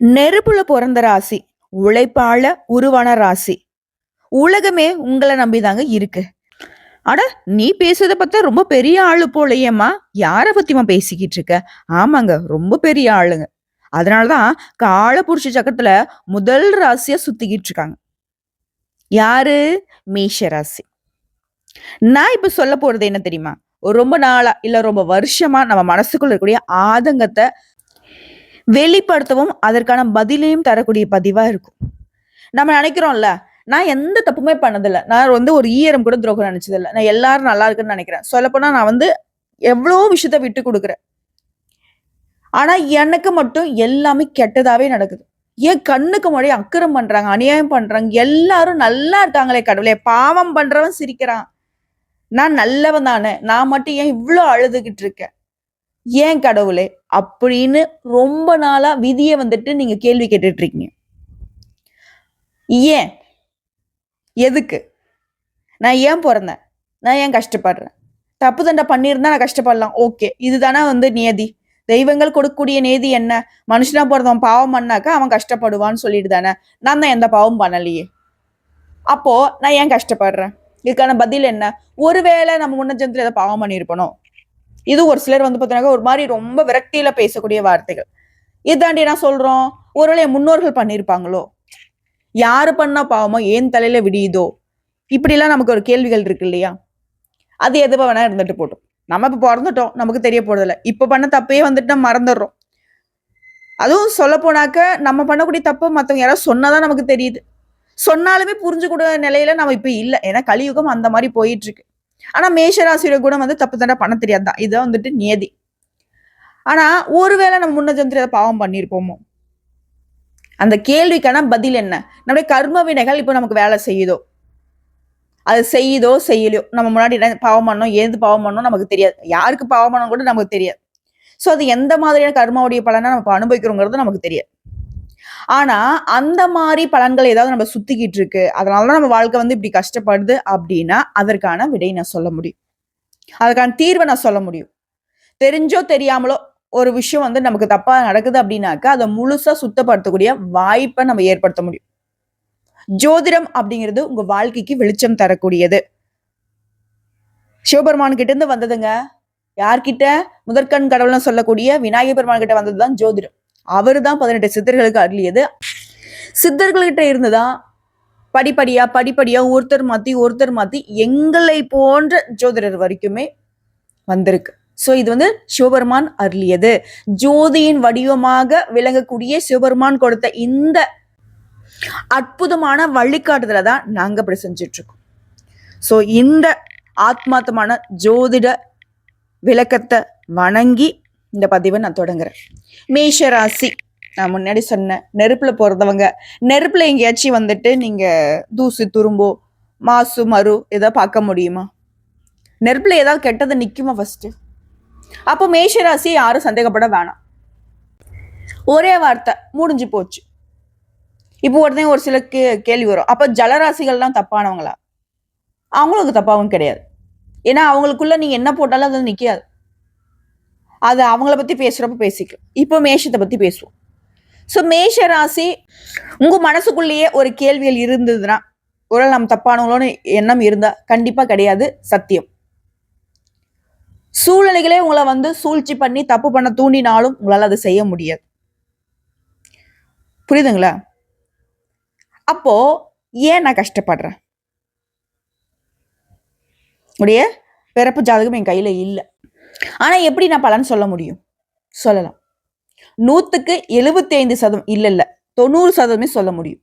நெருப்புல பிறந்த ராசி உழைப்பால உருவான ராசி. உலகமே உங்களை நம்பிதாங்க இருக்கு. அட நீ பேசுறத பார்த்தா ரொம்ப பெரிய ஆளு போலையேம்மா. யார பத்திமா பேசிக்கிட்டு இருக்க? ஆமாங்க ரொம்ப பெரிய ஆளுங்க. அதனாலதான் காலபுருஷ சக்கரத்துல முதல் ராசியா சுத்திக்கிட்டு இருக்காங்க. யாரு? மேஷ ராசி. நான் இப்ப சொல்ல போறது என்ன தெரியுமா? ரொம்ப நாளா இல்ல ரொம்ப வருஷமா நம்ம மனசுக்குள்ள இருக்கக்கூடிய ஆதங்கத்தை வெளிப்படுத்தவும் அதற்கான பதிலையும் தரக்கூடிய பதிவா இருக்கும். நம்ம நினைக்கிறோம்ல நான் எந்த தப்புமே பண்ணதில்லை. நான் வந்து ஒரு ஈரம் கூட துரோகம் நினைச்சதில்ல. நான் எல்லாரும் நல்லா இருக்குன்னு நினைக்கிறேன். சொல்லப்போனா நான் வந்து எவ்வளோ விஷயத்த விட்டு கொடுக்குறேன். ஆனா எனக்கு மட்டும் எல்லாமே கெட்டதாவே நடக்குது. ஏன் கண்ணுக்கு முன்னாடி அக்கிரம் பண்றாங்க அநியாயம் பண்றாங்க எல்லாரும் நல்லா இருக்காங்களே கடவுளே. பாவம் பண்றவன் சிரிக்கிறான். நான் நல்லவன் தானே. நான் மட்டும் ஏன் இவ்வளோ அழுதுகிட்டு இருக்கேன்? ஏன் கடவுளே? அப்படின்னு ரொம்ப நாளா விதியை வந்துட்டு நீங்க கேள்வி கேட்டுட்டு இருக்கீங்க ஏன்? எதுக்கு? நான் ஏன் பிறந்தேன்? நான் ஏன் கஷ்டப்படுறேன்? தப்பு தண்டை பண்ணியிருந்தா நான் கஷ்டப்படலாம். ஓகே இதுதானே வந்து நியதி? தெய்வங்கள் கொடுக்கக்கூடிய நேதி என்ன? மனுஷனா பிறந்தவன் பாவம் பண்ணாக்கா அவன் கஷ்டப்படுவான்னு சொல்லிட்டு தானே? நான் தான் எந்த பாவம் பண்ணலையே. அப்போ நான் ஏன் கஷ்டப்படுறேன்? இதுக்கான பதில் என்ன? ஒருவேளை நம்ம முன்ன ஜென்மத்தில் ஏதாவது பாவம் பண்ணியிருப்பனோ? இது ஒரு சிலர் வந்து பார்த்தீங்கன்னா ஒரு மாதிரி ரொம்ப விரக்தியில பேசக்கூடிய வார்த்தைகள். இதாண்டி நான் சொல்றோம்? ஒருவேளை முன்னோர்கள் பண்ணியிருப்பாங்களோ யாரு பண்ணா பாவமோ? ஏன் தலையில விடியுதோ? இப்படிலாம் நமக்கு ஒரு கேள்விகள் இருக்கு இல்லையா? அது எதுவா வேணா இருந்துட்டு போட்டோம். நம்ம இப்ப பிறந்துட்டோம். நமக்கு தெரிய போறதில்ல. இப்ப பண்ண தப்பையே வந்துட்டு நம்ம மறந்துடுறோம். அதுவும் சொல்ல போனாக்க நம்ம பண்ணக்கூடிய தப்பு மத்தவங்க யாராவது சொன்னாதான் நமக்கு தெரியுது. சொன்னாலுமே புரிஞ்சுக்கூட நிலையில நம்ம இப்ப இல்லை. ஏன்னா கலியுகம் அந்த மாதிரி போயிட்டு இருக்கு. ஆனா மேஷராசியோட குணம் வந்து தப்பு தண்டா பண்ண தெரியாதுதான். இதுதான் வந்துட்டு நியதி. ஆனா ஒருவேளை நம்ம முன்ன ஜென்மத்துல பாவம் பண்ணியிருப்போமோ அந்த கேள்விக்கான பதில் என்ன? நம்முடைய கர்ம வினைகள் இப்போ நமக்கு வேலை செய்யுதோ? அது செய்யுதோ செய்யலையோ? நம்ம முன்னாடி என்ன பாவம் பண்ணோம் எது பாவம் பண்ணோம் நமக்கு தெரியாது. யாருக்கு பாவம் பண்ணோம் கூட நமக்கு தெரியாது. ஸோ அது எந்த மாதிரியான கர்மாவுடைய பலனை நம்ம அனுபவிக்கிறோங்கிறது நமக்கு தெரியாது. ஆனா அந்த மாதிரி பலன்கள் ஏதாவது நம்ம சுத்திக்கிட்டு இருக்கு. அதனாலதான் நம்ம வாழ்க்கை வந்து இப்படி கஷ்டப்படுது அப்படின்னா அதற்கான விடை நான் சொல்ல முடியும். அதுக்கான தீர்வை நான் சொல்ல முடியும். தெரிஞ்சோ தெரியாமலோ ஒரு விஷயம் வந்து நமக்கு தப்பா நடக்குது அப்படின்னாக்கா அதை முழுசா சுத்தப்படுத்தக்கூடிய வாய்ப்பை நம்ம ஏற்படுத்த முடியும். ஜோதிடம் அப்படிங்கிறது உங்க வாழ்க்கைக்கு வெளிச்சம் தரக்கூடியது. சிவபெருமான் கிட்ட இருந்து வந்ததுங்க. யார்கிட்ட? முதற்கண் கடவுள்னு சொல்லக்கூடிய விநாயகர் பெருமான் கிட்ட வந்ததுதான் ஜோதிடம். அவர் தான் பதினெட்டு சித்தர்களுக்கு அருளியது. சித்தர்கள்கிட்ட இருந்துதான் படிப்படியா படிப்படியா ஒருத்தர் மாத்தி ஒருத்தர் மாத்தி எங்களை போன்ற ஜோதிடர் வரைக்குமே வந்திருக்கு. ஸோ இது வந்து சிவபெருமான் அருளியது. ஜோதியின் வடிவமாக விளங்கக்கூடிய சிவபெருமான் கொடுத்த இந்த அற்புதமான வழிகாட்டுதலை தான் நாங்க இப்படி செஞ்சுட்டு இருக்கோம் ஸோ இந்த ஆத்மார்த்தமான ஜோதிட விளக்கத்தை வணங்கி இந்த பதிவை நான் தொடங்குறேன். மேஷ ராசி நான் முன்னாடி சொன்னேன் நெருப்புல போறதவங்க நெருப்புல எங்கேயாச்சும் வந்துட்டு நீங்க தூசு துரும்போ மாசு மறு எதாவது பார்க்க முடியுமா? நெருப்புல ஏதாவது கெட்டது நிற்குமா ஃபர்ஸ்ட் அப்போ மேஷ ராசி யாரும் சந்தேகப்பட வேணாம். ஒரே வார்த்தை முடிஞ்சு போச்சு. இப்போ உடனே ஒரு சில கே கேள்வி வரும். அப்போ ஜலராசிகள்லாம் தப்பானவங்களா? அவங்களுக்கு தப்பாகவும் கிடையாது. ஏன்னா அவங்களுக்குள்ள நீங்க என்ன போட்டாலும் அது நிற்காது அது அவங்கள பற்றி பேசுகிறப்ப பேசிக்கலாம். இப்போ மேஷத்தை பற்றி பேசுவோம். ஸோ மேஷ ராசி உங்கள் மனசுக்குள்ளேயே ஒரு கேள்விகள் இருந்ததுன்னா ஒரு நம்ம தப்பானவங்களோன்னு எண்ணம் இருந்தால் கண்டிப்பாக கிடையாது சத்தியம். சூழ்நிலைகளே உங்களை வந்து சூழ்ச்சி பண்ணி தப்பு பண்ண தூண்டினாலும் உங்களால் அதை செய்ய முடியாது. புரியுதுங்களா? அப்போ ஏன் நான் கஷ்டப்படுறேன்? உடைய பிறப்பு ஜாதகம் என் கையில் இல்லை. ஆனால் எப்படி நான் பலன் சொல்ல முடியும்? சொல்லலாம். நூற்றுக்கு எழுபத்தைந்து சதம் இல்லை இல்லை. தொண்ணூறு சதமே சொல்ல முடியும்.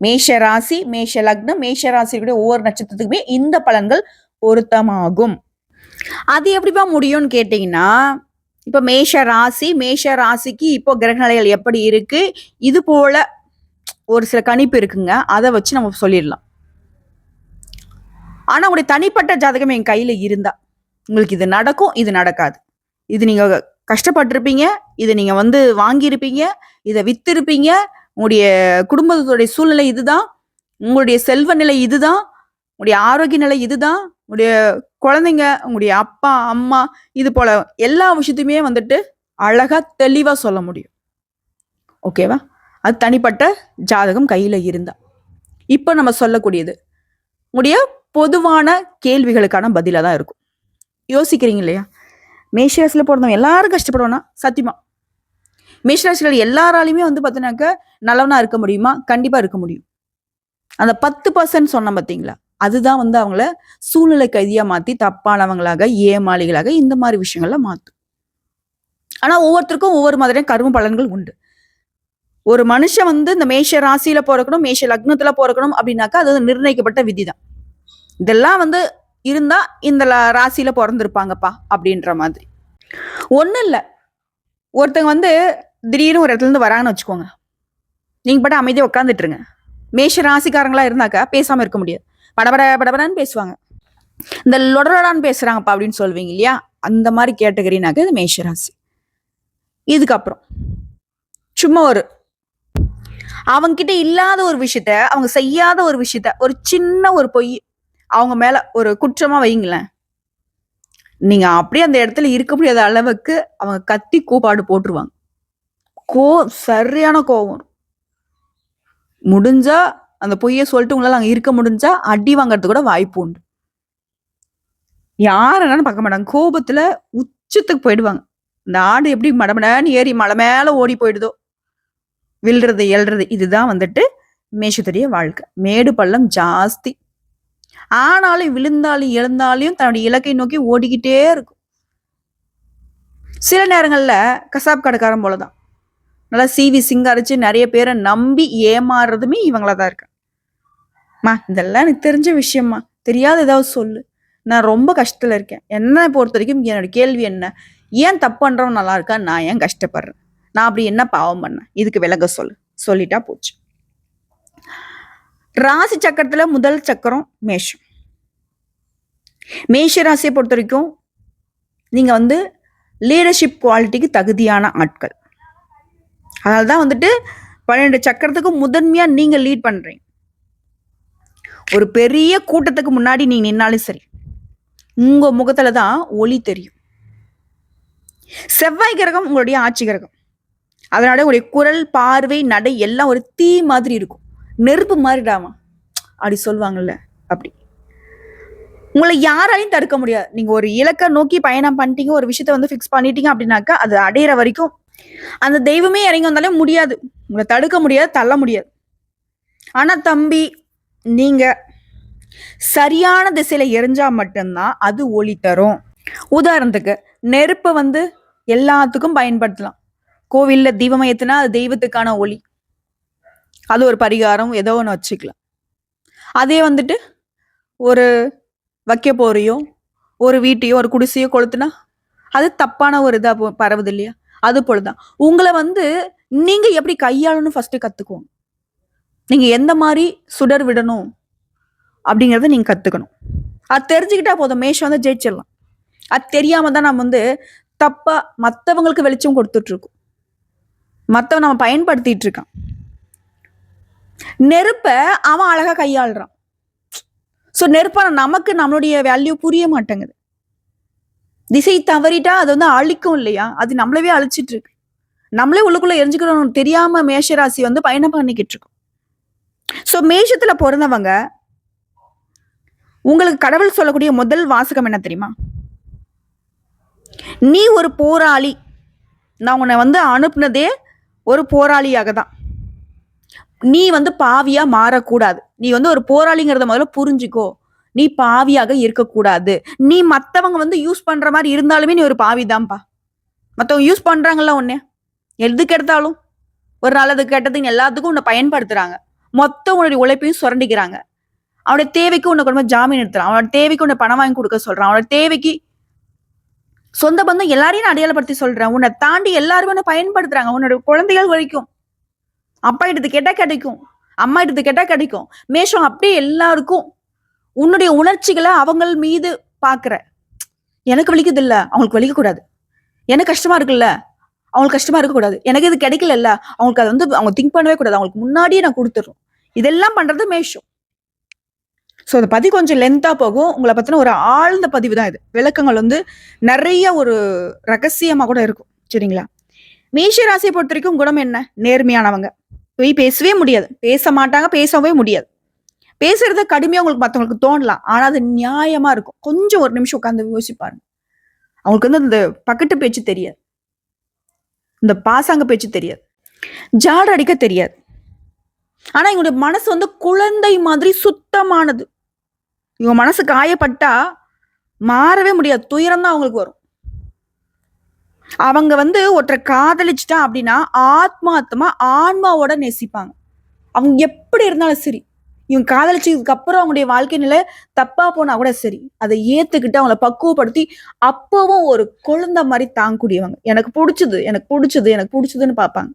மேஷ ராசி மேஷ லக்னம் மேஷ ராசியுடைய ஒவ்வொரு நட்சத்திரத்துக்குமே இந்த பலன்கள் பொருத்தமாகும். அது எப்படிப்பா முடியும்னு கேட்டீங்கன்னா இப்போ மேஷ ராசி மேஷ ராசிக்கு இப்போ கிரகநிலைகள் எப்படி இருக்கு? இது போல ஒரு சில கணிப்பு இருக்குங்க. அதை வச்சு நம்ம சொல்லிடலாம். ஆனால் உங்களுடைய தனிப்பட்ட ஜாதகம் என் கையில் இருந்தா. உங்களுக்கு இது நடக்கும் இது நடக்காது. இது நீங்க கஷ்டப்பட்டிருப்பீங்க இதை நீங்க வந்து வாங்கியிருப்பீங்க இதை வித்திருப்பீங்க உங்களுடைய குடும்பத்துடைய சூழ்நிலை இதுதான் உங்களுடைய செல்வ நிலை இதுதான் உங்களுடைய ஆரோக்கிய நிலை இதுதான் உங்களுடைய குழந்தைங்க உங்களுடைய அப்பா அம்மா இது போல எல்லா விஷயத்தையுமே வந்துட்டு அழகா தெளிவா சொல்ல முடியும். ஓகேவா அது தனிப்பட்ட ஜாதகம் கையில் இருந்தா. இப்போ நம்ம சொல்லக்கூடியது உடைய பொதுவான கேள்விகளுக்கான பதிலாக தான் இருக்கும். யோசிக்கிறீங்க இல்லையா? மேஷராசியில் பிறந்தவங்க எல்லாரும் கஷ்டப்படுவோன்னா சத்தியமா. மேஷராசிகள் எல்லாராலையுமே வந்து பார்த்தீங்கன்னாக்க நல்லவனாக இருக்க முடியுமா? கண்டிப்பாக இருக்க முடியும். அந்த பத்து பர்சன்ட் சொன்னோம் பார்த்தீங்களா அதுதான் வந்து அவங்கள சூழ்நிலை கைதியாக மாற்றி தப்பானவங்களாக ஏமாளிகளாக இந்த மாதிரி விஷயங்கள்ல மாற்றும் ஆனால் ஒவ்வொருத்தருக்கும் ஒவ்வொரு மாதிரியான கரும பலன்கள் உண்டு. ஒரு மனுஷன் வந்து இந்த மேஷ ராசியில பிறக்கணும் மேஷ லக்னத்துல பிறக்கணும் அப்படின்னாக்கா அது வந்து நிர்ணயிக்கப்பட்ட விதி தான் இதெல்லாம் வந்து இருந்தா இந்த ல- ராசியில பிறந்திருப்பாங்கப்பா அப்படின்ற மாதிரி. ஒன்றும் இல்ல. ஒருத்தங்க வந்து திடீர்னு ஒரு இடத்துல இருந்து வராங்கன்னு வச்சுக்கோங்க. நீங்க பாட்டு அமைதியா உட்காந்துட்டு இருங்க மேஷ ராசிக்காரங்களா இருந்தாக்கா பேசாம இருக்க முடியாது. படபட படபடன்னு பேசுவாங்க. இந்த லொடலொடான்னு பேசுறாங்கப்பா அப்படின்னு சொல்லுவீங்க இல்லையா? அந்த மாதிரி கேட்டகரினாக்க இது மேஷ ராசி. இதுக்கப்புறம் சும்மா ஒரு அவங்க கிட்ட இல்லாத ஒரு விஷயத்த அவங்க செய்யாத ஒரு விஷயத்த ஒரு சின்ன ஒரு பொய் அவங்க மேல ஒரு குற்றமா வைங்களேன் நீங்க அப்படியே அந்த இடத்துல இருக்க முடியாத அளவுக்கு அவங்க கத்தி கூப்பாடு போட்டுருவாங்க. கோ சரியான கோபம் முடிஞ்சா அந்த பொய்யை சொல்லிட்டு உங்களால அங்க இருக்க முடிஞ்சா அடி வாங்கறது கூட வாய்ப்பு உண்டு. யாருன்னு பார்க்க மாட்டாங்க. கோபத்துல உச்சத்துக்கு போயிடுவாங்க. இந்த ஆடு எப்படி மடமடன்னு ஏறி மலை மேல ஓடி போயிடுதோ. விழுறது எழுறது இதுதான் வந்துட்டு மேஷத்துடைய வாழ்க்கை. மேடு பள்ளம் ஜாஸ்தி. ஆனாலும் விழுந்தாலும் எழுந்தாலையும் தன்னுடைய இலக்கை நோக்கி ஓடிக்கிட்டே இருக்கும். சில நேரங்களில் கசாப் கடைக்காரன் போலதான். நல்லா சீவி சிங்காரிச்சு நிறைய பேரை நம்பி ஏமாறுறதுமே இவங்களா தான் இருக்கு மா இதெல்லாம் எனக்கு தெரிஞ்ச விஷயம்மா. தெரியாத ஏதாவது சொல்லு. நான் ரொம்ப கஷ்டத்தில் இருக்கேன். என்ன பொறுத்த வரைக்கும் என்னோட கேள்வி என்ன? ஏன் தப்பு பண்ணுறவன் நல்லா இருக்கா நான் ஏன் கஷ்டப்படுறேன்? நான் அப்படி என்ன பாவம் பண்ணேன்? இதுக்கு விலக சொல்லு. சொல்லிட்டா போச்சு. ராசி சக்கரத்தில் முதல் சக்கரம் மேஷம். மேஷ ராசியை பொறுத்த வரைக்கும் நீங்கள் வந்து லீடர்ஷிப் குவாலிட்டிக்கு தகுதியான ஆட்கள். அதனால தான் வந்துட்டு பன்னெண்டு சக்கரத்துக்கு முதன்மையாக நீங்கள் லீட் பண்ணுறீங்க ஒரு பெரிய கூட்டத்துக்கு முன்னாடி நீங்கள் நின்னாலும் சரி உங்கள் முகத்தில் தான் ஒளி தெரியும். செவ்வாய் கிரகம் உங்களுடைய ஆட்சி கிரகம். அதனால உங்களுடைய குரல் பார்வை நடை எல்லாம் ஒரு தீ மாதிரி இருக்கும். நெருப்பு மாறிடாமா அப்படி சொல்லுவாங்கல்ல அப்படி. உங்களை யாராலையும் தடுக்க முடியாது. நீங்க ஒரு இலக்கை நோக்கி பயணம் பண்ணிட்டீங்க ஒரு விஷயத்த வந்து ஃபிக்ஸ் பண்ணிட்டீங்க அப்படின்னாக்கா அது அடையிற வரைக்கும் அந்த தெய்வமே இறங்கி வந்தாலே முடியாது. உங்களை தடுக்க முடியாது தள்ள முடியாது. ஆனா தம்பி நீங்க சரியான திசையில எரிஞ்சா மட்டும்தான் அது ஒளி தரும். உதாரணத்துக்கு நெருப்பை வந்து எல்லாத்துக்கும் பயன்படுத்தலாம். கோவில்ல தீபம் ஏத்துனா அது தெய்வத்துக்கான ஒளி. அது ஒரு பரிகாரம் ஏதோ ஒன்று வச்சுக்கலாம். அதே வந்துட்டு ஒரு வைக்க போறியோ? ஒரு வீட்டையோ ஒரு குடிசையோ கொளுத்துனா அது தப்பான ஒரு இதாக பரவுது இல்லையா? அது போலதான். உங்களை வந்து நீங்க எப்படி கையாளணும் ஃபர்ஸ்ட் கத்துக்கோங்க நீங்க எந்த மாதிரி சுடர் விடணும் அப்படிங்கிறத நீங்க கத்துக்கணும். அது தெரிஞ்சுக்கிட்டா போதும். மேஷம் வந்து ஜெயிச்சிடலாம். அது தெரியாம தான் நம்ம வந்து தப்பா மற்றவங்களுக்கு வெளிச்சம் கொடுத்துட்டு இருக்கோம் மற்றவன் நம்ம பயன்படுத்திட்டு இருக்கான். நெருப்ப அவன் அழகா கையாளுறான். ஸோ நெருப்பான நமக்கு நம்மளுடைய வேல்யூ புரிய மாட்டேங்குது. திசை தவறிட்டா அது வந்து அழிக்கும் இல்லையா? அது நம்மளவே அழிச்சிட்டு இருக்கு. நம்மளே உள்ளுக்குள்ள எரிஞ்சுக்கிறோம் தெரியாம மேஷராசி வந்து பயணம் பண்ணிக்கிட்டு இருக்கும் ஸோ மேஷத்துல பிறந்தவங்க உங்களுக்கு கடவுள் சொல்லக்கூடிய முதல் வாசகம் என்ன தெரியுமா? நீ ஒரு போராளி. நான் உன்னை வந்து அனுப்புனதே ஒரு போராளியாக தான் நீ வந்து பாவியா மாறக்கூடாது. நீ வந்து ஒரு போராளிங்கிறத முதல்ல புரிஞ்சுக்கோ. நீ பாவியாக இருக்கக்கூடாது. நீ மத்தவங்க வந்து யூஸ் பண்ற மாதிரி இருந்தாலுமே நீ ஒரு பாவிதான்ப்பா மற்றவங்க மத்தவங்க யூஸ் பண்றாங்கல்ல உன்னே எதுக்கு எடுத்தாலும். ஒரு நல்லது கெட்டதுங்க எல்லாத்துக்கும் உன்னை பயன்படுத்துறாங்க. மொத்தம் உன்னுடைய உழைப்பையும் சுரண்டிக்கிறாங்க. அவனுடைய தேவைக்கு உன்னை கொண்டு ஜாமீன் எடுத்துறான். அவனோட தேவைக்கு உன்னை பணம் வாங்கி கொடுக்க சொல்றான். அவனோட தேவைக்கு சொந்த பந்தம் எல்லாரையும் நான் அடையாளப்படுத்தி சொல்றேன். உன்னை தாண்டி எல்லாருமே உன்னை பயன்படுத்துறாங்க. உன்னோட குழந்தைகள் வரைக்கும். அப்பா எடுத்து கேட்டால் கிடைக்கும் அம்மா எடுத்து கேட்டால் கிடைக்கும். மேஷம் அப்படியே எல்லாருக்கும் உன்னுடைய உணர்ச்சிகளை அவங்கள் மீது பார்க்குற எனக்கு வலிக்குது இல்லை அவங்களுக்கு வலிக்கக்கூடாது. எனக்கு கஷ்டமா இருக்குல்ல அவங்களுக்கு கஷ்டமா இருக்கக்கூடாது. எனக்கு இது கிடைக்கலல்ல அவங்களுக்கு அதை வந்து அவங்க திங்க் பண்ணவே கூடாது. அவங்களுக்கு முன்னாடியே நான் கொடுத்துட்றோம் இதெல்லாம் பண்றது மேஷம். ஸோ அந்த பதிவு கொஞ்சம் லென்த்தாக போகும். உங்களை பற்றின ஒரு ஆழ்ந்த பதிவு தான் இது. விளக்கங்கள் வந்து நிறைய ஒரு ரகசியமாக கூட இருக்கும். சரிங்களா? மேஷ ராசியை பொறுத்த வரைக்கும் குணம் என்ன? நேர்மையானவங்க. போய் பேசவே முடியாது. பேச மாட்டாங்க பேசவே முடியாது. பேசுறத கடுமையாக உங்களுக்கு மற்றவங்களுக்கு தோணலாம். ஆனால் அது நியாயமாக இருக்கும். கொஞ்சம் ஒரு நிமிஷம் உட்காந்து யோசிப்பாருங்க அவங்களுக்கு வந்து அந்த பக்கத்து பேச்சு தெரியாது. இந்த பாசாங்க பேச்சு தெரியாது. ஜாட அடிக்க தெரியாது. ஆனால் இவங்களுடைய மனசு வந்து குழந்தை மாதிரி சுத்தமானது. இவங்க மனசு காயப்பட்டா மாறவே முடியாது. துயரம் தான் அவங்களுக்கு வரும். அவங்க வந்து ஒருத்தரை காதலிச்சிட்டா அப்படின்னா ஆத்மாத்மா ஆன்மாவோட நேசிப்பாங்க. அவங்க எப்படி இருந்தாலும் சரி. இவங்க காதலிச்சதுக்கு அப்புறம் அவங்களுடைய வாழ்க்கை நிலை தப்பா போனா கூட சரி. அதை ஏத்துக்கிட்டு அவங்கள பக்குவப்படுத்தி அப்பவும் ஒரு குழந்தை மாதிரி தாங்கக்கூடியவங்க. எனக்கு பிடிச்சது எனக்கு பிடிச்சது எனக்கு பிடிச்சதுன்னு பார்ப்பாங்க.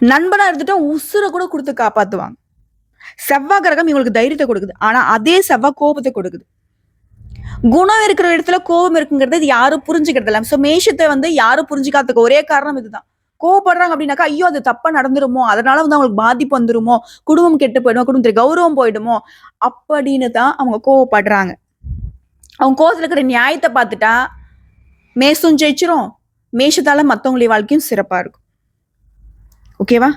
நண்பனா இருந்துட்டா உசுரை கூட கொடுத்து காப்பாத்துவாங்க. செவ்வாய் கிரகம் இவங்களுக்கு தைரியத்தை கொடுக்குது. ஆனா அதே செவ்வாய் கோபத்தை கொடுக்குது. குணம் இருக்கிற இடத்துல கோபம் இருக்குங்கிறது இது யாரும் புரிஞ்சுக்கிறது இல்லை ஸோ மேஷத்தை வந்து யாரும் புரிஞ்சுக்காததுக்கு ஒரே காரணம் இதுதான். கோவப்படுறாங்க அப்படின்னாக்கா ஐயோ அது தப்பா நடந்துருமோ? அதனால வந்து அவங்களுக்கு பாதிப்பு வந்துருமோ? குடும்பம் கெட்டு போயிடுமோ? குடும்பத்துல கௌரவம் போயிடுமோ? அப்படின்னு தான் அவங்க கோவப்படுறாங்க. அவங்க கோவத்தில் இருக்கிற நியாயத்தை பார்த்துட்டா மேசும் ஜெயிச்சிரும். மேஷத்தால மற்றவங்களுடைய வாழ்க்கையும் சிறப்பா இருக்கும். ஓகேவா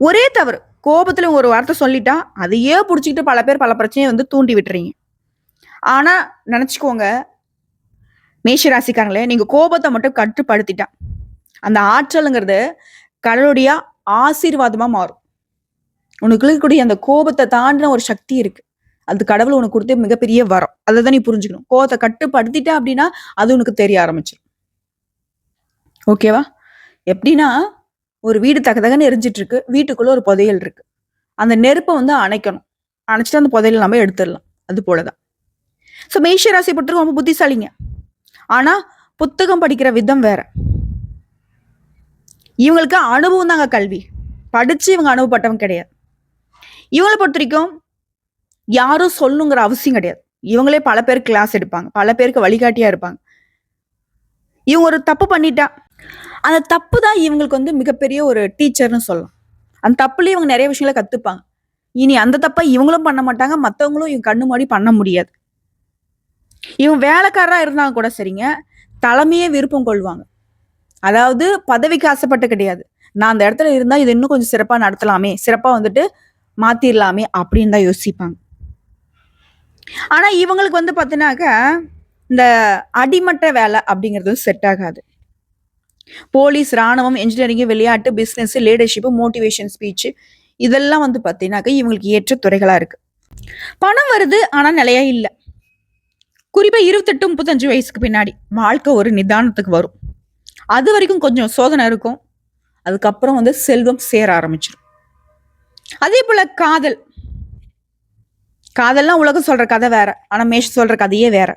ஒரே தவறு. கோபத்துல ஒரு வார்த்தை சொல்லிட்டா அதையே பிடிச்சிக்கிட்டு பல பேர் பல பிரச்சனையை வந்து தூண்டி விட்டுறீங்க. ஆனா நினைச்சுக்கோங்க மேஷராசிக்காரங்களே நீங்க கோபத்தை மட்டும் கட்டுப்படுத்திட்டா. அந்த ஆற்றலுங்கிறது கடலுடைய ஆசீர்வாதமா மாறும். உனக்கு இருக்கக்கூடிய அந்த கோபத்தை தாண்டின ஒரு சக்தி இருக்கு. அது கடவுள் உனக்கு கொடுத்த மிகப்பெரிய வரம். அதை தான் நீ புரிஞ்சுக்கணும். கோபத்தை கட்டுப்படுத்திட்ட அப்படின்னா அது உனக்கு தெரிய ஆரம்பிச்சிடும் ஓகேவா? எப்படின்னா ஒரு வீடு தகதகன்னு எரிஞ்சிட்டு இருக்கு வீட்டுக்குள்ள ஒரு புதையல் இருக்கு. அந்த நெருப்பை வந்து அணைக்கணும். அணைச்சிட்டு அந்த புதையல் நம்ம எடுத்துடலாம். அது போலதான். ஸோ மேஷ ராசி பொறுத்தவரைக்கும் ரொம்ப புத்திசாலிங்க. ஆனால் புத்தகம் படிக்கிற விதம் வேற. இவங்களுக்கு அனுபவம் தாங்க கல்வி. படித்து இவங்க அனுபவப்பட்டவங்க கிடையாது. இவங்களை பொறுத்த வரைக்கும் யாரும் சொல்லணுங்கிற அவசியம் கிடையாது. இவங்களே பல பேர் கிளாஸ் எடுப்பாங்க. பல பேருக்கு வழிகாட்டியா இருப்பாங்க. இவங்க ஒரு தப்பு பண்ணிட்டா அந்த தப்பு தான் இவங்களுக்கு வந்து மிகப்பெரிய ஒரு டீச்சர்னு சொல்லலாம். அந்த தப்புலேயே இவங்க நிறைய விஷயங்களை கற்றுப்பாங்க இனி அந்த தப்பை இவங்களும் பண்ண மாட்டாங்க. மற்றவங்களும் இவங்க கண்ணு மாடி பண்ண முடியாது. இவங்க வேலைக்காரராக இருந்தாங்க கூட சரிங்க தலைமையே விருப்பம் கொள்வாங்க. அதாவது பதவிக்கு ஆசைப்பட்டு கிடையாது. நான் அந்த இடத்துல இருந்தா இது இன்னும் கொஞ்சம் சிறப்பா நடத்தலாமே சிறப்பா வந்துட்டு மாத்திரலாமே அப்படின்னு தான் யோசிப்பாங்க. ஆனா இவங்களுக்கு வந்து பார்த்தீங்கன்னாக்கா இந்த அடிமட்ட வேலை அப்படிங்கிறது செட் ஆகாது. போலீஸ் ராணுவம் இன்ஜினியரிங் விளையாட்டு பிஸ்னஸ் லீடர்ஷிப் மோட்டிவேஷன் ஸ்பீச் இதெல்லாம் வந்து பார்த்தீங்கன்னாக்க இவங்களுக்கு ஏற்ற துறைகளா இருக்கு. பணம் வருது ஆனா நிலையா இல்லை. குறிப்பாக இருபத்தெட்டு முப்பத்தஞ்சு வயசுக்கு பின்னாடி வாழ்க்கை ஒரு நிதானத்துக்கு வரும். அது வரைக்கும் கொஞ்சம் சோதனை இருக்கும். அதுக்கப்புறம் வந்து செல்வம் சேர ஆரம்பிச்சிடும் அதே போல் காதல். காதல்லாம் உலகம் சொல்கிற கதை வேற ஆனால் மேஷ் சொல்கிற கதையே வேற.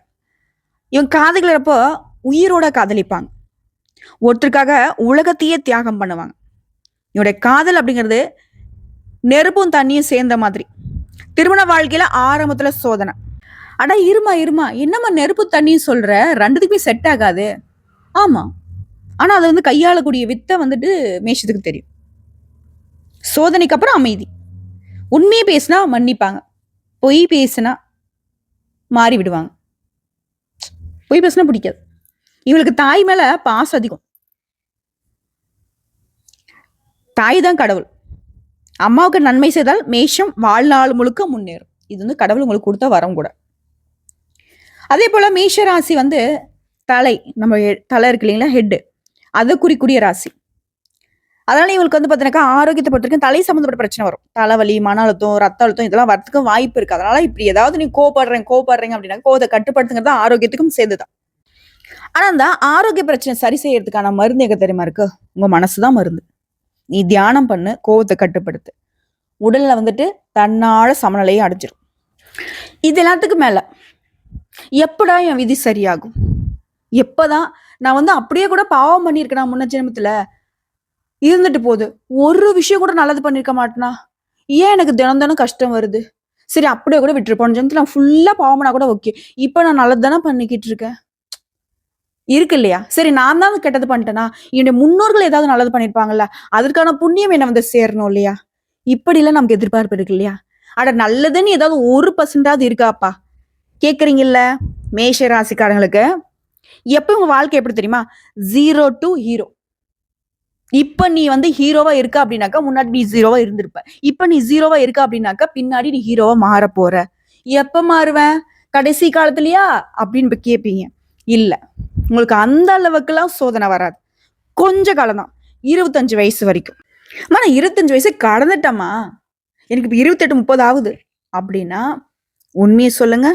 இவங்க காதலிக்கிறப்போ உயிரோட காதலிப்பாங்க. ஒருத்தருக்காக உலகத்தையே தியாகம் பண்ணுவாங்க. இவனுடைய காதல் அப்படிங்கிறது நெருப்பும் தண்ணியும் சேர்ந்த மாதிரி. திருமண வாழ்க்கையில் ஆரம்பத்தில் சோதனை. அடா இருமா இருமா. என்னம்மா நெருப்பு தண்ணின்னு சொல்கிற ரெண்டுத்துக்குமே செட் ஆகாது. ஆமாம் ஆனால் அதை வந்து கையாளக்கூடிய வித்தை வந்துட்டு மேஷத்துக்கு தெரியும். சோதனைக்கு அப்புறம் அமைதி. உண்மையை பேசினா மன்னிப்பாங்க. பொய் பேசினா மாறி விடுவாங்க. பொய் பேசினா பிடிக்காது. இவங்களுக்கு தாய் மேலே பாசம் அதிகம். தாய் தான் கடவுள். அம்மாவுக்கு நன்மை செய்தால் மேஷம் வாழ்நாள் முழுக்க முன்னேறும். இது வந்து கடவுள் உங்களுக்கு கொடுத்த வரம் கூட. அதே போல் மீஷ ராசி வந்து தலை. நம்ம தலை இருக்கு இல்லைங்களா? ஹெட்டு அதை குறிக்கூடிய ராசி. அதனால இவங்களுக்கு வந்து பார்த்தீங்கன்னா ஆரோக்கியத்தை பொறுத்தவரைக்கும் தலை சம்மந்தப்பட்ட பிரச்சனை வரும். தலைவலி மன அழுத்தம் ரத்த அழுத்தம் இதெல்லாம் வரத்துக்கும் வாய்ப்பு இருக்கு. அதனால இப்படி ஏதாவது நீ கோபப்படுறேன் கோபப்படுறீங்க அப்படின்னா கோவத்தை கட்டுப்படுத்துங்கிறது ஆரோக்கியத்துக்கும் சேர்ந்துதான். ஆனா அந்த ஆரோக்கிய பிரச்சனை சரி செய்யறதுக்கான மருந்து எங்க தெரியுமா இருக்கு? உங்க மனசுதான் மருந்து. நீ தியானம் பண்ணு கோவத்தை கட்டுப்படுத்து. உடல்ல வந்துட்டு தன்னால சமநிலையை அடைஞ்சிடும் இது எல்லாத்துக்கும் மேல எப்படா என் விதி சரியாகும்? எப்பதான்? நான் வந்து அப்படியே கூட பாவம் பண்ணியிருக்கேன் முன்ன ஜென்மத்துல? இருந்துட்டு போகுது. ஒரு விஷயம் கூட நல்லது பண்ணிருக்க மாட்டேனா? ஏன் எனக்கு தினம் தினம் கஷ்டம் வருது? சரி அப்படியே கூட விட்டுருப்போம் ஜென்மத்தில் நான் ஃபுல்லாக பாவம்னா கூட ஓகே இப்போ நான் நல்லது தானே பண்ணிக்கிட்டு இருக்கேன்? இருக்கு இல்லையா? சரி நான் தான் கெட்டது பண்ணிட்டேனா? என்னுடைய முன்னோர்கள் ஏதாவது நல்லது பண்ணியிருப்பாங்கல்ல அதற்கான புண்ணியம் என்ன வந்து சேரணும் இல்லையா? இப்படிலாம் நமக்கு எதிர்பார்ப்பு இருக்கு இல்லையா? அட நல்லதுன்னு ஏதாவது ஒரு பர்சன்டாவது இருக்காப்பா கேட்குறீங்கல்ல மேஷ ராசிக்காரங்களுக்கு. எப்போ உங்கள் வாழ்க்கை எப்படி தெரியுமா? ஜீரோ டு ஹீரோ இப்போ நீ வந்து ஹீரோவா இருக்க அப்படின்னாக்கா முன்னாடி நீ ஜீரோவா இருந்திருப்ப. இப்போ நீ ஜீரோவா இருக்க அப்படின்னாக்கா பின்னாடி நீ ஹீரோவா மாற போற. எப்போ மாறுவேன்? கடைசி காலத்துலயா? அப்படின்னு இப்ப கேட்பீங்க இல்லை. உங்களுக்கு அந்த அளவுக்குலாம் சோதனை வராது. கொஞ்ச காலம் தான் இருபத்தஞ்சு வயசு வரைக்கும். ஆனால் இருபத்தஞ்சு வயசு கடந்துட்டம்மா. எனக்கு இப்போ இருபத்தெட்டு முப்பது ஆகுது. அப்படின்னா உண்மையை சொல்லுங்க.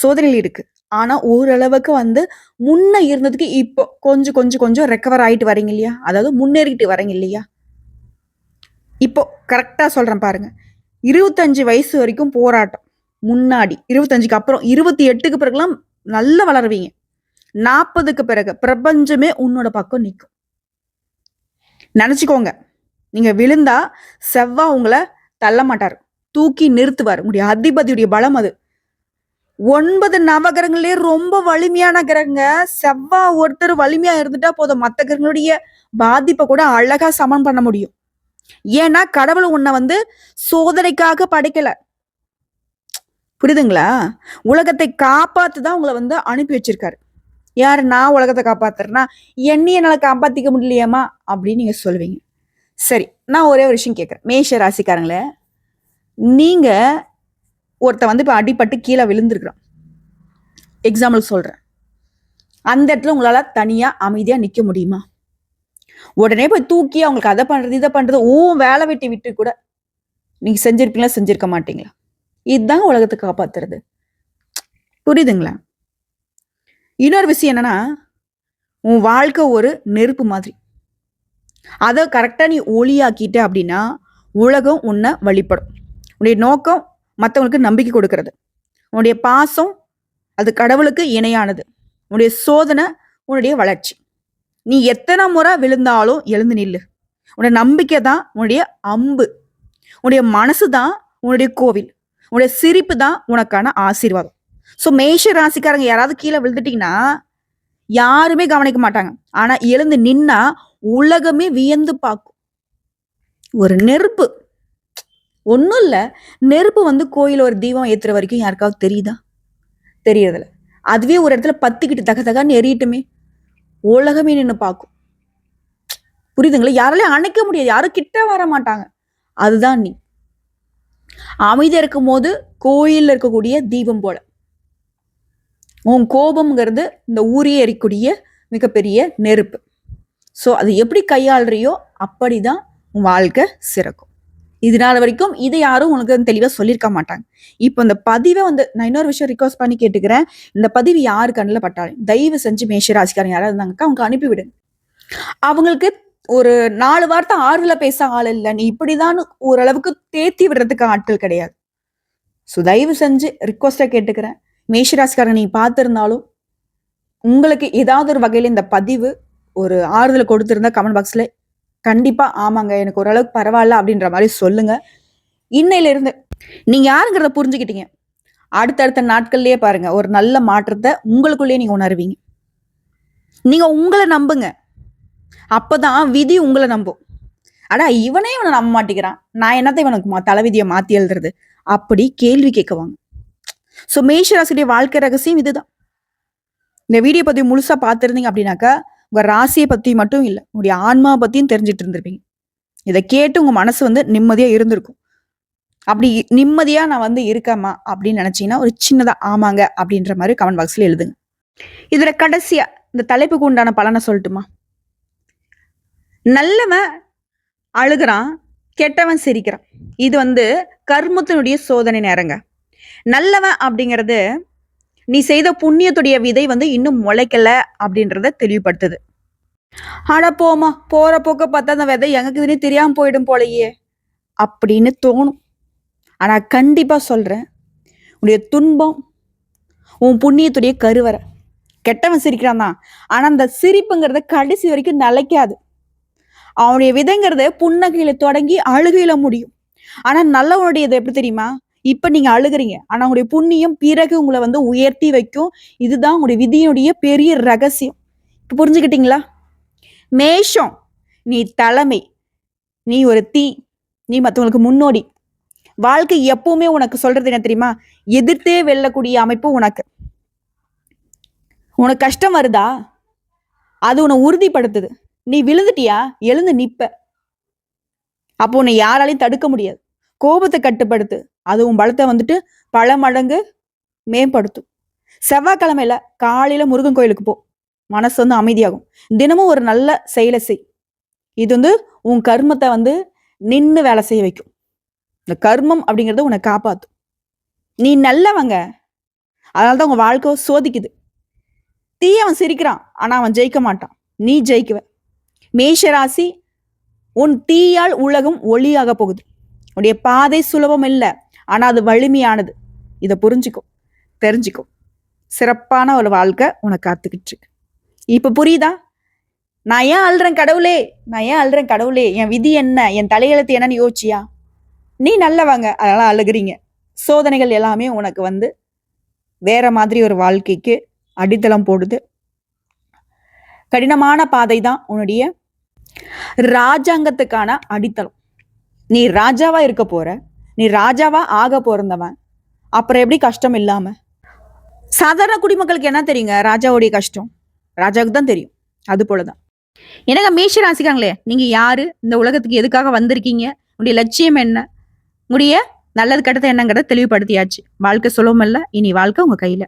சோதனைகள் இருக்கு. ஆனா ஓரளவுக்கு வந்து முன்ன இருந்ததுக்கு இப்போ கொஞ்சம் கொஞ்சம் கொஞ்சம் ரெக்கவர் ஆயிட்டு வரீங்க இல்லையா? அதாவது முன்னேறிட்டு வரீங்க இல்லையா? இப்போ கரெக்டா சொல்றேன் பாருங்க. இருபத்தஞ்சு வயசு வரைக்கும் போராட்டம். முன்னாடி இருபத்தஞ்சுக்கு அப்புறம் இருபத்தி எட்டுக்கு பிறகுலாம் நல்லா வளருவீங்க. நாற்பதுக்கு பிறகு பிரபஞ்சமே உன்னோட பக்கம் நிற்கும் நினச்சிக்கோங்க. நீங்கள் விழுந்தா செவ்வா உங்களை தள்ள மாட்டார் தூக்கி நிறுத்துவார். உங்களுடைய அதிபதியுடைய பலம் அது. ஒன்பது நவகிரகங்களே ரொம்ப வலிமையான கிரகங்க செவ்வா ஒருத்தர் வலிமையா இருந்துட்டா போதும். மற்ற கிரகங்களுடைய பாதிப்பை கூட அழகா சமன் பண்ண முடியும். ஏன்னா கடவுள் உன்னை வந்து சோதனைக்காக படைக்கல. புரியுதுங்களா? உலகத்தை காப்பாத்து தான் உங்களை வந்து அனுப்பி வச்சிருக்காரு. யார்? நான் உலகத்தை காப்பாத்துறேன்னா என்னையும் என்னால் காப்பாத்திக்க முடியலையாமா அப்படின்னு நீங்கள் சொல்லுவீங்க. சரி நான் ஒரே ஒரு விஷயம் கேட்குறேன் மேஷ ராசிக்காரங்களே நீங்கள் ஒருத்த வந்து இப்போ அடிபட்டு கீழே விழுந்துருக்குறான். எக்ஸாம்பிள் சொல்கிறேன் அந்த இடத்துல உங்களால் தனியாக அமைதியாக நிற்க முடியுமா? உடனே போய் தூக்கி அவங்களுக்கு அதை பண்ணுறது இதை பண்ணுறது ஓ வேலை வெட்டி விட்டு கூட நீங்கள் செஞ்சுருப்பீங்களா செஞ்சுருக்க மாட்டீங்களா? இதுதான் உலகத்தை காப்பாத்துறது. புரியுதுங்களா? இன்னொரு விஷயம் என்னன்னா உன் வாழ்க்கை ஒரு நெருப்பு மாதிரி. அதை கரெக்டாக நீ ஒளியாக்கிட்ட அப்படின்னா உலகம் உன்னை வழிபடும். உன்னுடைய நோக்கம் மற்றவங்களுக்கு நம்பிக்கை கொடுக்கறது. உன்னுடைய பாசம் அது கடவுளுக்கு இணையானது. உன்னுடைய சோதனை உன்னுடைய வளர்ச்சி. நீ எத்தனை முறை விழுந்தாலும் எழுந்து நில்லு. உன்னுடைய நம்பிக்கை தான் உன்னுடைய அம்பு. உன்னுடைய மனசு தான் உன்னுடைய கோவில். உன்னுடைய சிரிப்பு தான் உனக்கான ஆசீர்வாதம். ஸோ மேஷ ராசிக்காரங்க யாராவது கீழே விழுந்துட்டீங்கன்னா யாருமே கவனிக்க மாட்டாங்க. ஆனால் எழுந்து நின்னா உலகமே வியந்து பார்க்கும். ஒரு நெருப்பு. ஒன்றும் இல்லை. நெருப்பு வந்து கோயில் ஒரு தீபம் ஏற்றுற வரைக்கும் யாருக்காவது தெரியுதா? தெரியறதில்ல. அதுவே ஒரு இடத்துல பத்துக்கிட்டு தக தகான்னு எரியட்டுமே உலகமே நின்று பார்க்கும் புரியுதுங்களா? யாராலையும் அணைக்க முடியாது. யாரும் கிட்ட வர மாட்டாங்க. அதுதான் நீ. அமைதியாக இருக்கும் போது கோயிலில் இருக்கக்கூடிய தீபம் போல. உன் கோபம்ங்கிறது இந்த ஊரே எறிக்கூடிய மிகப்பெரிய நெருப்பு. ஸோ அது எப்படி கையாளுறியோ அப்படி தான் உன் வாழ்க்கை சிறக்கும். இது நாள் வரைக்கும் இதை யாரும் உனக்கு தெளிவாக சொல்லியிருக்க மாட்டாங்க. இப்போ இந்த பதிவை வந்து நான் இன்னொரு விஷயம் ரிக்வஸ்ட் பண்ணி கேட்டுக்கிறேன். இந்த பதிவு யாரு கண்ணில் பட்டாலும் தயவு செஞ்சு மேஷராசிக்காரங்க யாராவது இருந்தாங்கக்கா அவங்க அனுப்பிவிடுங்க அவங்களுக்கு ஒரு நாலு வார்த்தை ஆறுல பேச ஆள் இல்லை. நீ இப்படிதான் ஓரளவுக்கு தேத்தி விடுறதுக்கு ஆட்கள் கிடையாது. ஸோ தயவு செஞ்சு ரிக்வஸ்டா கேட்டுக்கிறேன். மேஷராசிக்காரங்க நீ பார்த்துருந்தாலும் உங்களுக்கு ஏதாவது ஒரு வகையில் இந்த பதிவு ஒரு ஆறுதல் கொடுத்துருந்தா கமெண்ட் பாக்ஸில் கண்டிப்பா ஆமாங்க எனக்கு ஓரளவுக்கு பரவாயில்ல அப்படின்ற மாதிரி சொல்லுங்க. இன்னையில இருந்து நீங்க யாருங்கிறத புரிஞ்சுக்கிட்டீங்க. அடுத்தடுத்த நாட்கள்லயே பாருங்க ஒரு நல்ல மாற்றத்தை உங்களுக்குள்ளேயே நீங்க உணர்வீங்க. நீங்க உங்களை நம்புங்க. அப்பதான் விதி உங்களை நம்பும். அடா இவனே இவனை நம்ப மாட்டேங்கிறான். நான் என்னத்தை இவனுக்கு மா தலைவிதியை மாத்தி எழுதுறது? அப்படி கேள்வி கேட்குவாங்க. ஸோ மேஷராசியுடைய வாழ்க்கை ரகசியம் இதுதான். இந்த வீடியோ பதிவு முழுசா பார்த்துருந்தீங்க அப்படின்னாக்கா உங்கள் ராசியை பற்றி மட்டும் இல்லை உங்களுடைய ஆன்மா பற்றியும் தெரிஞ்சுட்டு இருந்திருப்பீங்க. இதை கேட்டு உங்கள் மனசு வந்து நிம்மதியாக இருந்திருக்கும். அப்படி நிம்மதியாக நான் வந்து இருக்கேம்மா அப்படின்னு நினச்சிங்கன்னா ஒரு சின்னதாக ஆமாங்க அப்படின்ற மாதிரி கமெண்ட் பாக்ஸில் எழுதுங்க. இதில் கடைசியாக இந்த தலைப்புக்கு உண்டான பலனை சொல்லட்டுமா? நல்லவன் அழுகிறான் கெட்டவன் சிரிக்கிறான். இது வந்து கர்மத்தினுடைய சோதனை நேரங்க. நல்லவன் அப்படிங்கிறது நீ செய்த புண்ணியத்துடைய விதை வந்து இன்னும் முளைக்கல அப்படின்றத தெளிவுபடுத்துது. ஆனா போமா போற போக்க பார்த்தா அந்த விதை எங்களுக்கு தெரியாம போயிடும் போலயே அப்படின்னு தோணும். ஆனா கண்டிப்பா சொல்றேன் உன்னுடைய துன்பம் உன் புண்ணியத்துடைய கருவறை. கெட்டவன் சிரிக்கிறான் தான். ஆனா அந்த சிரிப்புங்கிறத கடைசி வரைக்கும் நிலைக்காது. அவனுடைய விதைங்கிறது புன்னகையில தொடங்கி அழுகையில முடியும். ஆனா நல்லவனுடையது எப்படி தெரியுமா? இப்ப நீங்க அழுகுறீங்க. ஆனா உங்களுடைய புண்ணியம் பிறகு உங்களை வந்து உயர்த்தி வைக்கும். இதுதான் உங்களுடைய விதியினுடைய பெரிய ரகசியம். இப்ப புரிஞ்சுக்கிட்டீங்களா? மேஷம் நீ தலைமை. நீ ஒரு தீ நீ மற்றவங்களுக்கு முன்னோடி. வாழ்க்கை எப்பவுமே உனக்கு சொல்றது என்ன தெரியுமா? எதிர்த்தே வெல்லக்கூடிய அமைப்பு உனக்கு. உனக்கு கஷ்டம் வருதா? அது உன்னை உறுதிப்படுத்துது. நீ விழுந்துட்டியா? எழுந்து நிப்ப. அப்போ உன்னை யாராலையும் தடுக்க முடியாது. கோபத்தை கட்டுப்படுத்து. அது உன் பலத்தை வந்துட்டு பல மடங்கு மேம்படுத்தும். செவ்வாய்க்கிழமையில காலையில முருகன் கோயிலுக்கு போ. மனசு வந்து அமைதியாகும். தினமும் ஒரு நல்ல செயலை செய். இது வந்து உன் கர்மத்தை வந்து நின்று வேலை செய்ய வைக்கும். இந்த கர்மம் அப்படிங்கிறது உன்னை காப்பாற்றும் நீ நல்லவங்க. அதனால தான் உங்க வாழ்க்கை சோதிக்குது. தீயவன் சிரிக்கிறான் ஆனா அவன் ஜெயிக்க மாட்டான். நீ ஜெயிக்குவ. மேஷராசி உன் தீயால் உலகம் ஒளியாக போகுது. உன்னுடைய பாதை சுலபம் இல்லை. ஆனால் அது வலிமையானது. இதை புரிஞ்சுக்கும் தெரிஞ்சுக்கும் சிறப்பான ஒரு வாழ்க்கை உனக்கு காத்துக்கிட்டு இருக்கு. இப்போ புரியுதா? நான் ஏன் அழுறேன் கடவுளே? நான் ஏன் அழுறேன் கடவுளே? என் விதி என்ன? என் தலையெழுத்து என்னன்னு யோசிச்சியா? நீ நல்லவங்க. அதெல்லாம் அழுகுறீங்க. சோதனைகள் எல்லாமே உனக்கு வந்து வேற மாதிரி ஒரு வாழ்க்கைக்கு அடித்தளம் போடுது. கடினமான பாதை தான் உன்னுடைய ராஜாங்கத்துக்கான அடித்தளம். நீ ராஜாவா இருக்க போற? நீ ராஜாவா ஆக போறந்தவன். அப்புறம் எப்படி கஷ்டம் இல்லாம? சாதாரண குடிமக்களுக்கு என்ன தெரியுங்க? ராஜாவுடைய கஷ்டம். ராஜாவுக்கு தான் தெரியும். அது போலதான். எனக்கு மேஷ ராசிக்காங்களே நீங்க யாரு? இந்த உலகத்துக்கு எதுக்காக வந்திருக்கீங்க? உங்களுடைய லட்சியம் என்ன? உங்களுடைய நல்லது கெட்டது என்னங்கிறத தெளிவுபடுத்தியாச்சு. வாழ்க்கை சுலபம் இல்லை இனி வாழ்க்கை உங்க கையில.